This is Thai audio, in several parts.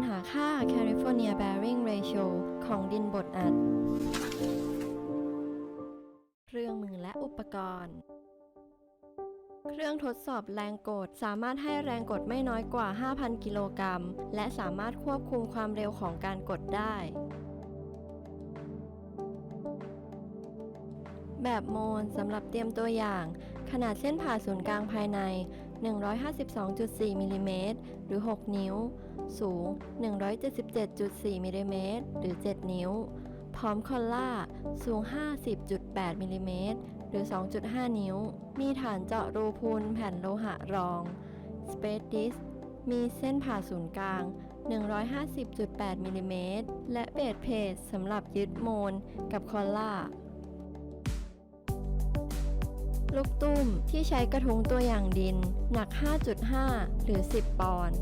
การหาค่า California Bearing Ratio ของดินบดอัด เครื่องมือและอุปกรณ์ เครื่องทดสอบแรงกดสามารถให้แรงกดไม่น้อยกว่า 5,000 กิโลกรัม และสามารถควบคุมความเร็วของการกดได้ แบบโมนสำหรับเตรียมตัวอย่าง ขนาดเส้นผ่าศูนย์กลางภายใน 152.4มิลลิเมตรหรือ 6 นิ้ว สูง 177.4มิลลิเมตรหรือ 7 นิ้ว พร้อมคอลล่า สูง 50.8มิลลิเมตรหรือ 2.5 นิ้ว มีฐานเจาะรูพูนแผ่นโลหะรอง Space Disc มีเส้นผ่าศูนย์กลาง 150.8มิลลิเมตรและเบสเพจสำหรับยึดโมนกับคอลล่า ลูกตุ้มที่ใช้กระทุงตัวอย่างดิน หนัก 5.5 หรือ 10 ปอนด์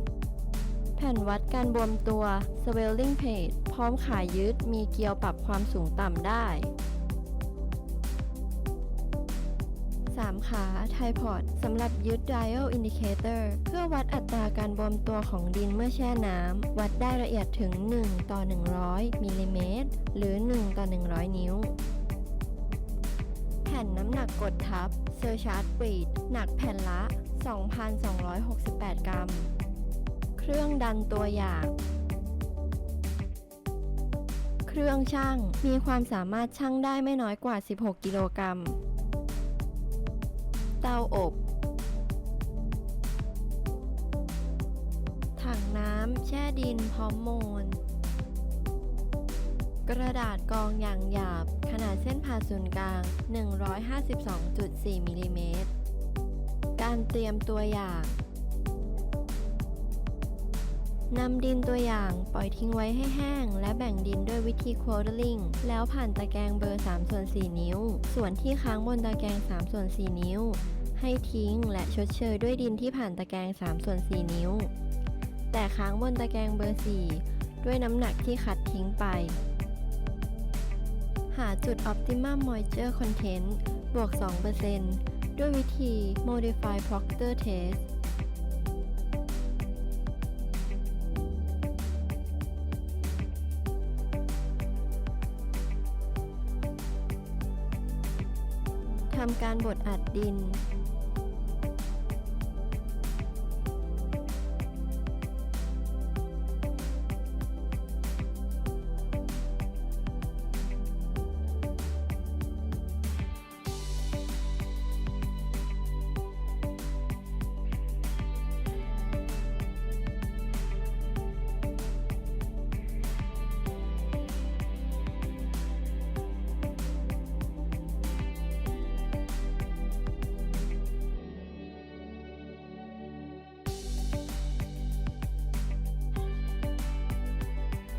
แผ่นวัดการบวมตัว swelling plate พร้อมขายึดมีเกลียวปรับความสูงต่ำได้ 3 ขา ไทพอดสำหรับยึด dial indicator เพื่อวัดอัตราการบวมตัวของดินเมื่อแช่น้ำ วัดได้ละเอียดถึง 1 ต่อ 100 มิลลิเมตร หรือ 1 ต่อ 100 นิ้ว ผ่นน้ำหนักกดทับเซอร์ชาร์ดบีดหนักแผ่นละ 2,268 กรัม เครื่องดันตัวอย่าง เครื่องชั่งมีความสามารถชั่งได้ไม่น้อยกว่า 16 กิโลกรัม เตาอบ ถังน้ำแช่ดินพร้อมโมนกระดาษกรองอย่างหยาบ ขนาดเส้นผ่าศูนย์กลาง 152.4มิลลิเมตร การเตรียมตัวอย่างนำดินตัวอย่างปล่อยทิ้งไว้ให้แห้ง และแบ่งดินด้วยวิธี quartering แล้วผ่านตะแกรงเบอร์3ส่วน4นิ้ว ส่วนที่ค้างบนตะแกรง3ส่วน4นิ้ว ให้ทิ้งและชดเชยด้วยดินที่ผ่านตะแกรง3ส่วน4นิ้ว แต่ค้างบนตะแกรงเบอร์ 4 ด้วยน้ำหนักที่คัดทิ้งไป หาจุด optimum moisture content บวก 2%ด้วยวิธี modify proctor test ทำการบดอัดดิน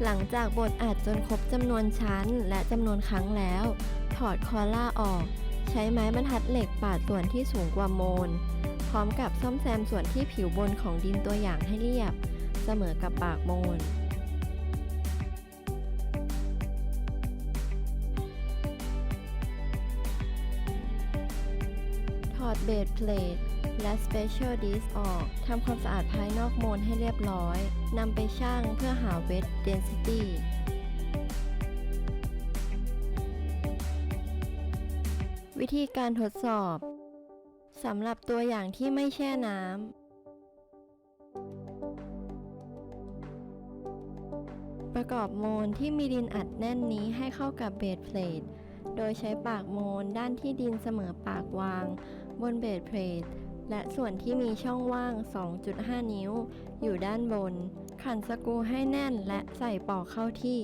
หลังจากบดอัดจนครบจำนวนชั้นและจำนวนครั้งแล้ว ถอดคอล่าออก ใช้ไม้บรรทัดเหล็กปาดส่วนที่สูงกว่าโมน พร้อมกับซ่อมแซมส่วนที่ผิวบนของดินตัวอย่างให้เรียบ เสมอกับปากโมนถอดเบสเพลท และ Special Disc ออกทำความสะอาดภายนอกโมนให้เรียบร้อยนำไปชั่งเพื่อหา Wet Density วิธีการทดสอบสำหรับตัวอย่างที่ไม่แช่น้ำประกอบโมนที่มีดินอัดแน่นนี้ให้เข้ากับเบสเพลทโดยใช้ปากโมนด้านที่ดินเสมอปากวาง บนเบสเพลท และส่วนที่มีช่องว่าง 2.5 นิ้ว อยู่ด้านบน ขันสกรูให้แน่นและใส่ปอกเข้าที่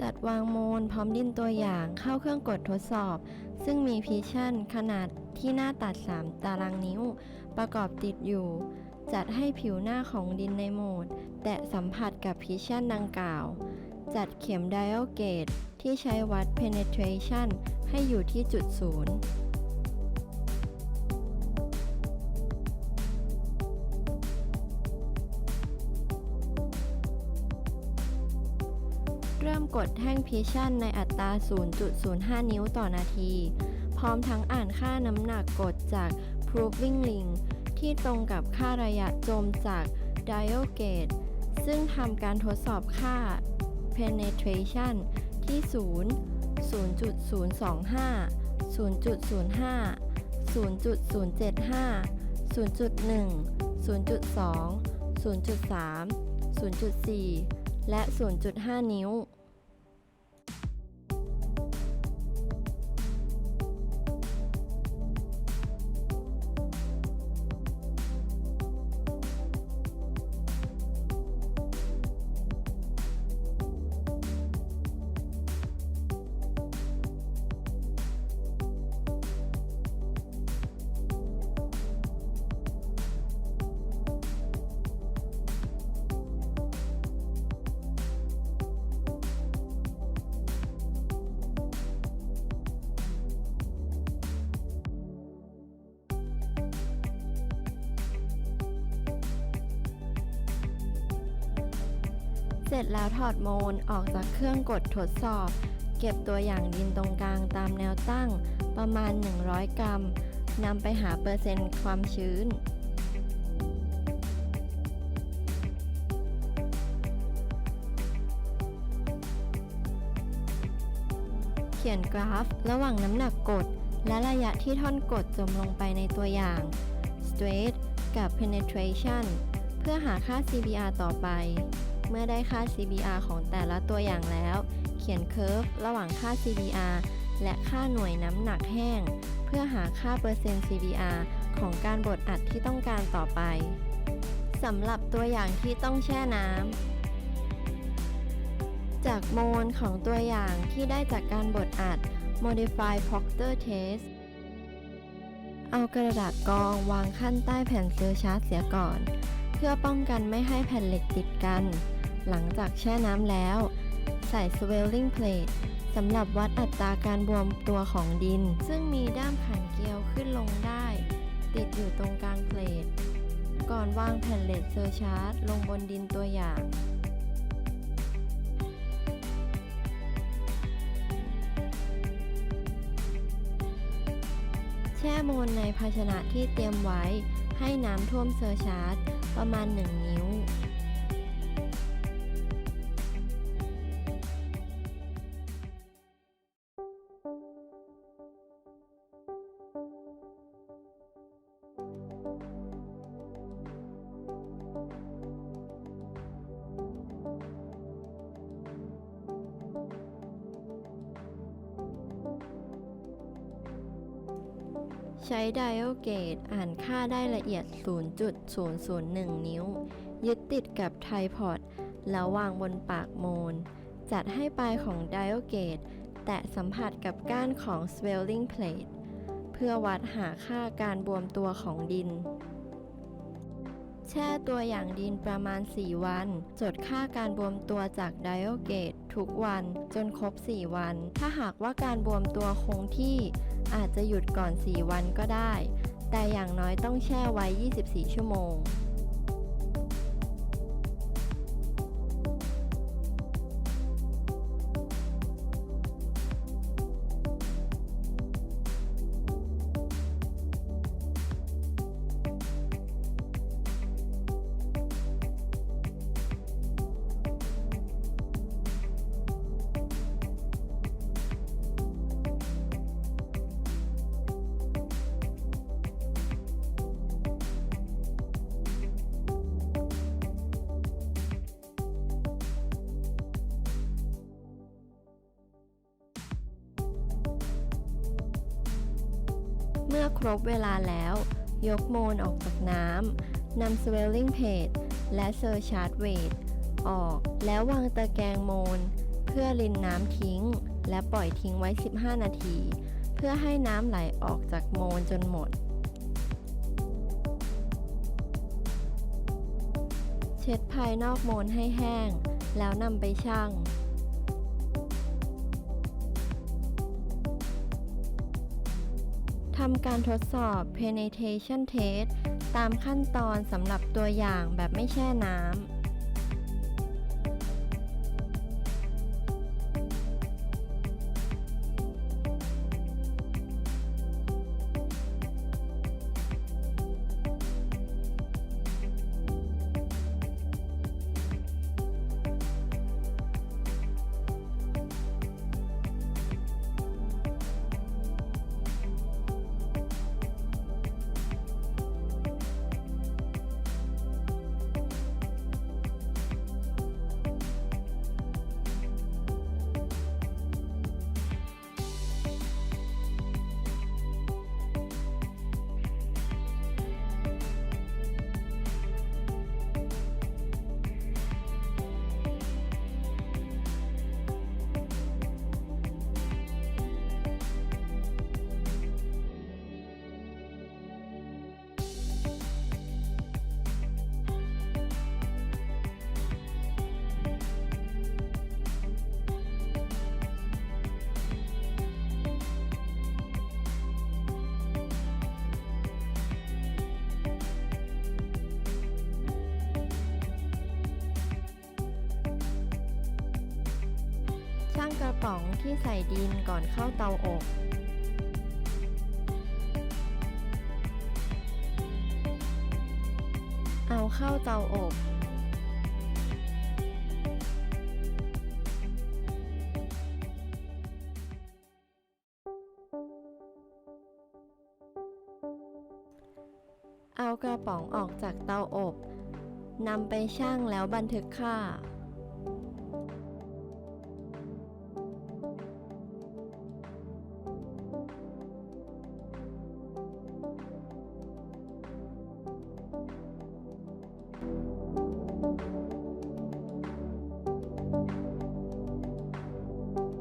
จัดวางโมนพร้อมดินตัวอย่างเข้าเครื่องกดทดสอบ ซึ่งมีพิชชั่นขนาดที่หน้าตัด 3 ตารางนิ้ว ประกอบติดอยู่ จัดให้ผิวหน้าของดินในโหมด แตะสัมผัสกับพิชชั่นดังกล่าว จัดเข็ม dial gauge ที่ใช้วัด penetration ให้อยู่ที่จุดศูนย์เริ่มกดแท่งพิชั่นในอัตรา 0.05 นิ้วต่อนาที พร้อมทั้งอ่านค่าน้ำหนักกดจาก proving ring ที่ที่ตรงกับค่าระยะจมจาก dial gauge ซึ่งทำการทดสอบค่า penetration ที่ 0 0.025 0.05 0.075 0.1 0.2 0.3 0.4 และ 0.5 นิ้ว ร็จแล้วถอดโมนออกจากเครื่องกดทดสอบ เก็บตัวอย่างดินตรงกลางตามแนวตั้งประมาณ 100 กรัมนำไปหาเปอร์เซ็นต์ความชื้น เขียนกราฟระหว่างน้ำหนักกด และระยะที่ท่อนกดจมลงไปในตัวอย่าง straight กับ penetration เพื่อหาค่า CBR ต่อไป เมื่อได้ค่า CBR ของแต่ละตัวอย่างแล้ว เขียนเคอร์ฟระหว่างค่า CBR และค่าหน่วยน้ำหนักแห้ง เพื่อหาค่าเปอร์เซ็นต์ CBR ของการบดอัดที่ต้องการต่อไปสำหรับตัวอย่างที่ต้องแช่น้ำ จากโมลของตัวอย่างที่ได้จากการบดอัด Modify Proctor Test เอากระดาษกรองวางขั้นใต้แผ่นเซอร์ชาร์ตเสียก่อน เพื่อป้องกันไม่ให้แผ่นเหล็กติดกัน หลังจากแช่น้ำแล้ว ใส่ Swelling Plate สำหรับวัดอัตราการบวมตัวของดิน ซึ่งมีด้ามขันเกลียวขึ้นลงได้ ติดอยู่ตรงกลางเพลทก่อนวางแผ่นเลดเซอร์ชาร์ตลงบนดินตัวอย่างแช่โมนในภาชนะที่เตรียมไว้ให้น้ำท่วมเซอร์ชาร์ตประมาณ 1 นิ้ว ใช้ dial gauge อ่านค่าได้ละเอียด 0.001 นิ้ว ยึดติดกับไทพอดแล้ววางบนปากโมน จัดให้ปลายของ dial gauge แตะสัมผัสกับก้านของ swelling plate เพื่อวัดหาค่าการบวมตัวของดิน แช่ตัวอย่างดินประมาณ 4 วัน จดค่าการบวมตัวจาก dial gauge ทุกวันจนครบ 4 วัน ถ้าหากว่าการบวมตัวคงที่ อาจจะหยุดก่อน 4 วันก็ได้ แต่อย่างน้อยต้องแช่ไว้ 24 ชั่วโมง มื่อครบเวลาแล้ว ยกโมนออกจากน้ำนำ swelling plate และ surcharge weight ออก แล้ววางตะแกรงโมน เพื่อรินน้ำทิ้ง และปล่อยทิ้งไว้ 15 นาที เพื่อให้น้ำไหลออกจากโมนจนหมด เช็ดภายนอกโมนให้แห้ง แล้วนำไปชั่งำการทดสอบ penetration test ตามขั้นตอนสำหรับตัวอย่างแบบไม่แช่น้ำางกระป๋องที่ใส่ดินก่อนเข้าเตาอบ เอาเข้าเตาอบ เอากระป๋องออกจากเตาอบนำไปชั่งแล้วบันทึกค่า